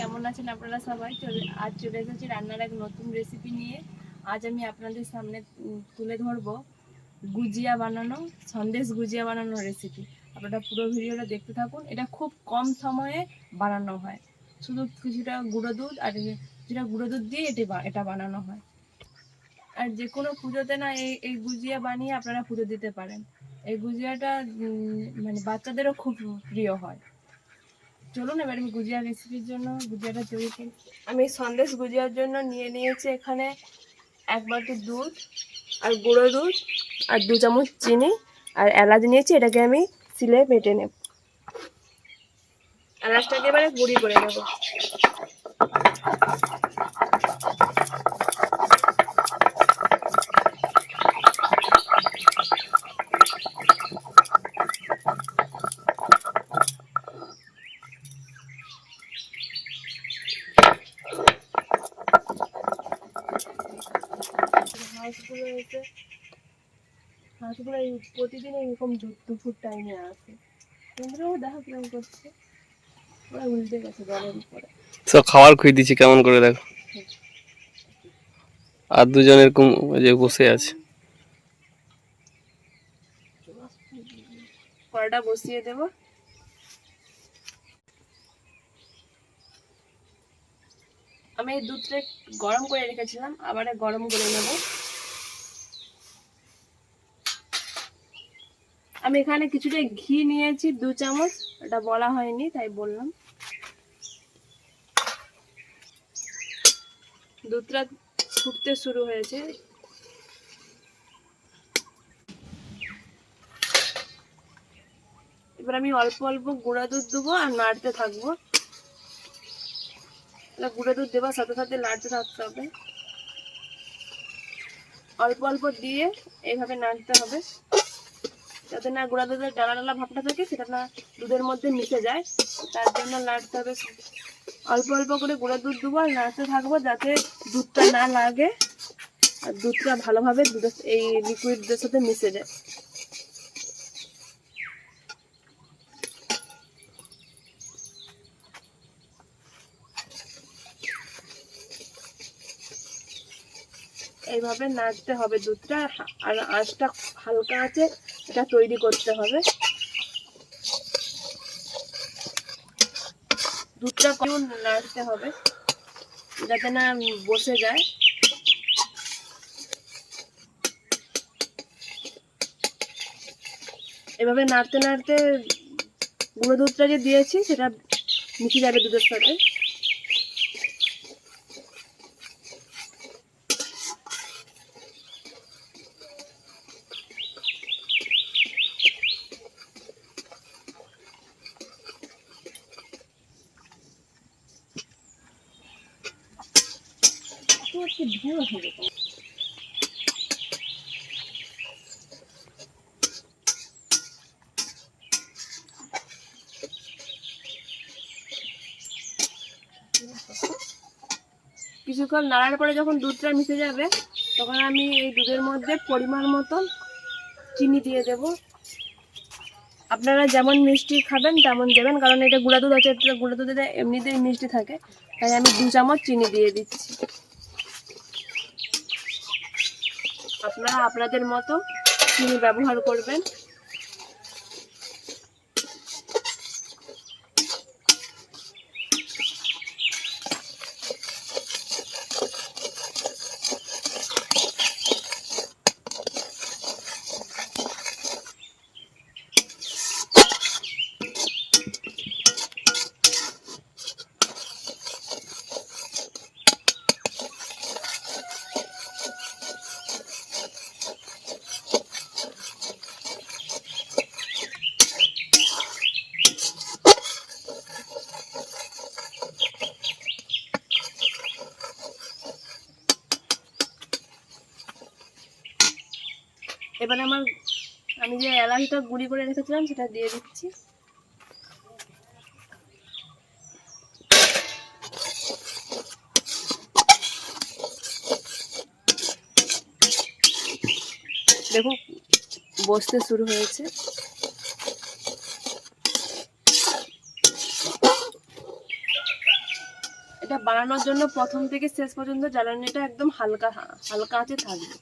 কেমন আছেন আপনারা সবাই? চলে আজ চলে এসেছি রান্নার এক নতুন রেসিপি নিয়ে। আজ আমি আপনাদের সামনে তুলে ধরবো গুজিয়া বানানো, সন্দেশ গুজিয়া বানানো রেসিপি আপনারা পুরো ভিডিওটা দেখতে থাকুন। এটা খুব কম সময়ে বানানো হয়। শুধু কিছুটা গুঁড়ো দুধ আর কিছুটা গুঁড়ো দুধ দিয়ে এটি এটা বানানো হয়। আর যে কোনো পুজোতে না এই এই গুজিয়া বানিয়ে আপনারা পুজো দিতে পারেন। এই গুজিয়াটা মানে বাচ্চাদেরও খুব প্রিয় হয়। চলুন, এবার আমি গুজিয়া রেসিপির জন্য, গুজিয়াটা তৈরি করি। আমি সন্দেশ গুজিয়ার জন্য নিয়ে নিয়েছি এখানে এক বাটি দুধ আর গুঁড়ো দুধ আর দু চামচ চিনি আর এলাচ নিয়েছি, এটাকে আমি সিলে বেটে নেব। এলাচটাকে এবারে গুঁড়ি করে নেব। হাঁসগুলো এসে হাঁসগুলো এই প্রতিদিন এরকম দুপুর টাইমে আসে। দেখো করছে। ওরা উল্টে গেছে জলের উপরে। সব খাবার খুঁয়ে দিচ্ছি কেমন করে দেখো? আর দুজন এরকম যে বসে আছে। কড়াটা বসিয়ে দেব। আমি এই দুধটা গরম করে রেখেছিলাম আবার গরম করে নেব। আমি এখানে কিছুটা ঘি নিয়েছি, দু চামচ। এটা বলা হয়নি, তাই বললাম। দুধটা ফুটতে শুরু হয়েছে। এবার আমি অল্প অল্প গুঁড়া দুধ দেবো আর নাড়তে থাকব। গুঁড়ো দুধ দেওয়ার সাথে সাথে নাড়তে থাকতে হবে। অল্প অল্প দিয়ে এইভাবে নাড়তে হবে। যাতে না গুঁড়া দুধের ডালা ডালা ভাবটা থাকে, সেটা না দুধের মধ্যে মিশে যায়। তার জন্য নাড়তে হবে অল্প অল্প করে গুঁড়া দুধ দেবো আর নাড়তে থাকব যাতে দুধটা না লাগে, আর দুধটা ভালোভাবে দুধের, এই লিকুইডের সাথে মিশে যায়। এইভাবে নাড়তে হবে দুধটা। আর আঁচটা হালকা আছে, এটা তৈরি করতে হবে। দুধটা কেউ নাড়তে হবে, যাতে না বসে যায়। এভাবে নাড়তে নাড়তে গুঁড়ো দুধটা যে দিয়েছি, সেটা মিশে যাবে দুধের সাথে। কিছুক্ষণ নাড়ার পরে যখন দুধটা মিশে যাবে, তখন আমি এই দুধের মধ্যে পরিমাণ মতন চিনি দিয়ে দেব। আপনারা যেমন মিষ্টি খাবেন, তেমন দেবেন, কারণ এটা গুঁড়া দুধ আছে, এটা গুঁড়া দুধে এমনিতেই মিষ্টি থাকে, তাই আমি দু চামচ চিনি দিয়ে দিচ্ছি। আপনারা আপনাদের মতো চিনি ব্যবহার করবেন। এবারে আমার, আমি যে এলাচটা গুঁড়ি করে রেখেছিলাম, সেটা দিয়ে দিচ্ছি। দেখো, বসতে শুরু হয়েছে। এটা বানানোর জন্য প্রথম থেকে শেষ পর্যন্ত জ্বালানিটা একদম হালকা হালকা আঁচে থাকবে।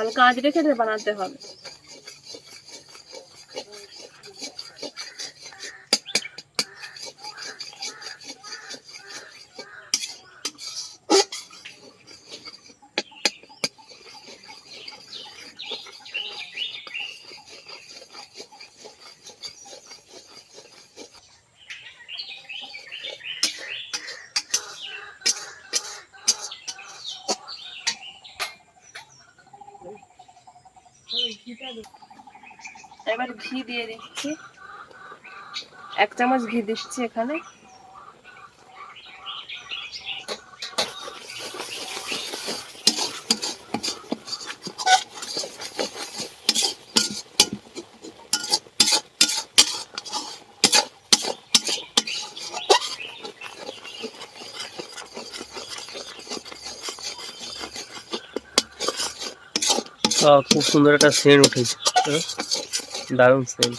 হালকা আঁচ রেখে বানাতে হবে। এবার ঘি দিয়ে দিচ্ছি। এক চামচ ঘি দিচ্ছি এখানে। খুব সুন্দর একটা সেন্ট উঠেছে? দারুণ সেন্ট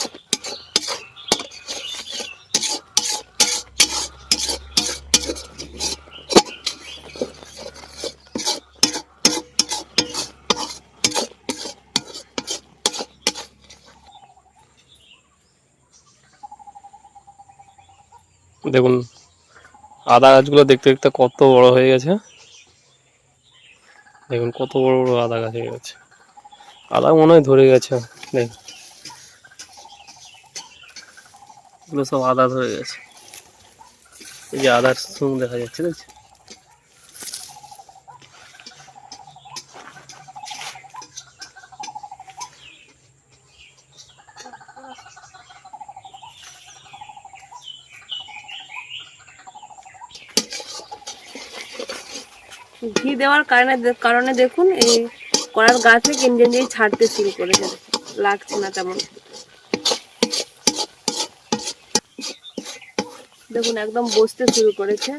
দেখুন, আদা গাছগুলো দেখতে দেখতে কত বড় হয়ে গেছে। দেখুন, কত বড় বড় আদা গাছ হয়ে গেছে। আদা মনে হয় ধরে গেছে। দেখ। এগুলো সব আদা ধরে গেছে। এই যে আদার সুং দেখা যাচ্ছে দেখছি ঘি দেওয়ার কারণে কারণে দেখুন এই কড়ার গাছে কেন্দ্রে দিয়ে ছাড়তে শুরু করেছে। লাগছে না তেমন। দেখুন, একদম বসতে শুরু করেছে।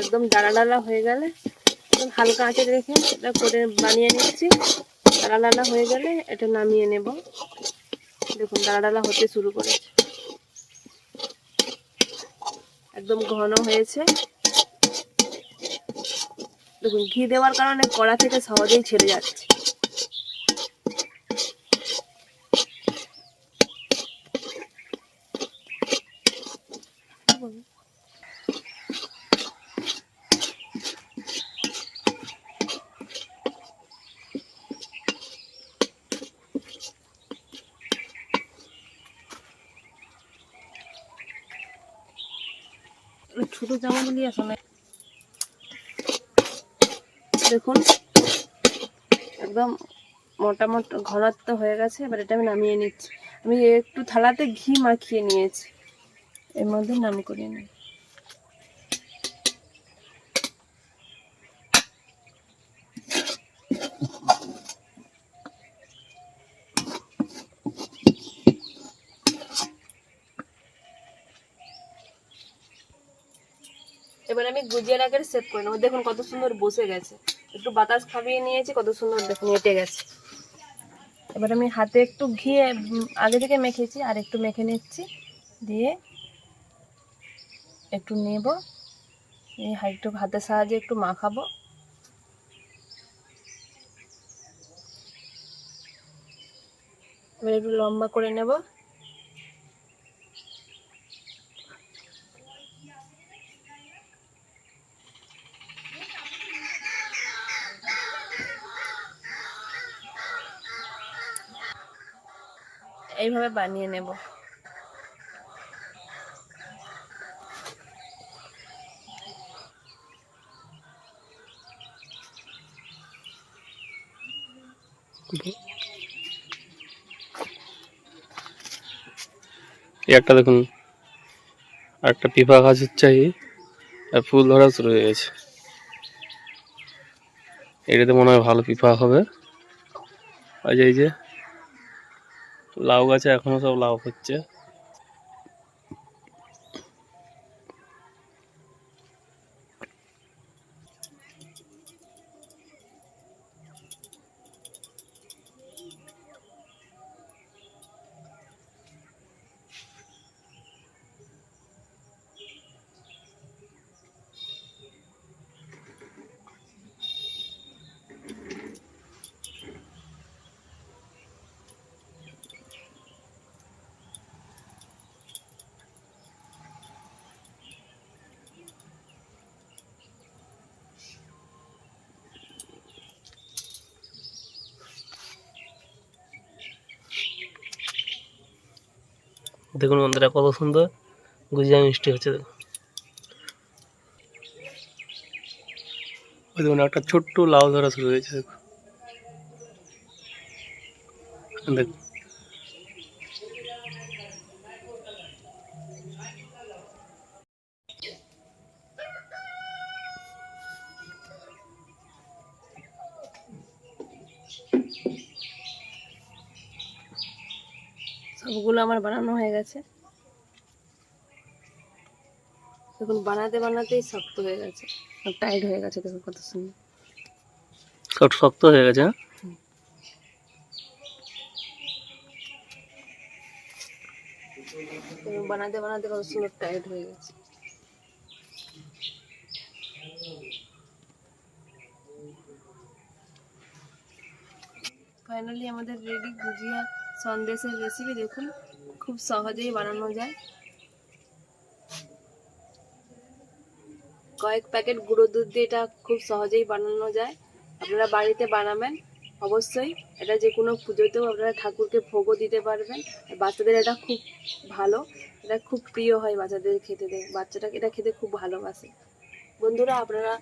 একদম ডালা ডালা হয়ে গেলে হালকা আঁচে রেখে এটা করে বানিয়ে নিচ্ছি। ডালা ডালা হয়ে গেলে এটা নামিয়ে নেব। দেখুন ডালা ডালা হতে শুরু করেছে। একদম ঘন হয়েছে। দেখুন ঘি দেওয়ার কারণে কড়া থেকে সহজেই ছেড়ে যাচ্ছে। ছোট জামাগুলি আসলে দেখুন, একদম মোটামোট মোটা ঘনত্ব হয়ে গেছে, এবার এটা আমি নামিয়ে নিচ্ছি। আমি একটু থালাতে ঘি মাখিয়ে নিয়েছি। এর মধ্যে নাম করিয়ে নিই আমি গুজিয়ার আগে সেট করে নেব। দেখুন কত সুন্দর বসে গেছে। একটু বাতাস খাবিয়ে নিয়েছি, কত সুন্দর দেখুন, এটে গেছে। এবার আমি হাতে একটু ঘি আগে থেকে মেখেছি, আর একটু মেখে নিচ্ছি। দিয়ে একটু নেব। এই একটু হাতের সাহায্যে একটু মাখাবো। এবার একটু লম্বা করে নেব। এইভাবে বানিয়ে নেব। একটা দেখুন, একটা পিপা গাছ হচ্ছে আর ফুল ধরা শুরু হয়ে গেছে। এটাতে মনে হয় ভালো পিপা হবে। আর এই যে লাউ গাছে এখনও সব লাউ হচ্ছে। দেখুন বন্ধুরা, কত সুন্দর গুজিয়া মিষ্টি হচ্ছে দেখুন। ওই দেখুন, একটা ছোট্ট লাউ ধরা শুরু হয়েছে, দেখুন। দেখুন সবগুলো আমার বানানো হয়ে গেছে। দেখুন বানাতে বানাতেই শক্ত হয়ে গেছে। টাইট হয়ে গেছে দেখুন কত সুন্দর। সব শক্ত হয়ে গেছে হ্যাঁ? বানাতে বানাতে কত সুন্দর টাইট হয়ে গেছে। ফাইনালি আমাদের রেডি গুজিয়া সন্দেশের রেসিপি দেখুন, খুব সহজেই বানানো যায়। কয়েক প্যাকেট গুঁড়ো দুধ দিয়ে এটা খুব সহজেই বানানো যায়। আপনারা বাড়িতে বানাবেন, অবশ্যই এটা যে কোনো পুজোতেও আপনারা ঠাকুরকে ভোগও দিতে পারবেন। বাচ্চাদের এটা খুব ভালো, এটা খুব প্রিয় হয় বাচ্চাদের খেতে বাচ্চাটা এটা খেতে খুব ভালোবাসে। বন্ধুরা, আপনারা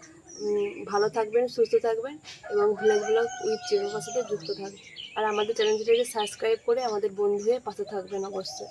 ভালো থাকবেন, সুস্থ থাকবেন এবং ভিলেজ ব্লগ উইথ চেরোপার সাথে যুক্ত থাকবেন। আর আমাদের চ্যানেলটিকে সাবস্ক্রাইব করে আমাদের বন্ধু হয়ে পাশে থাকবেন অবশ্যই।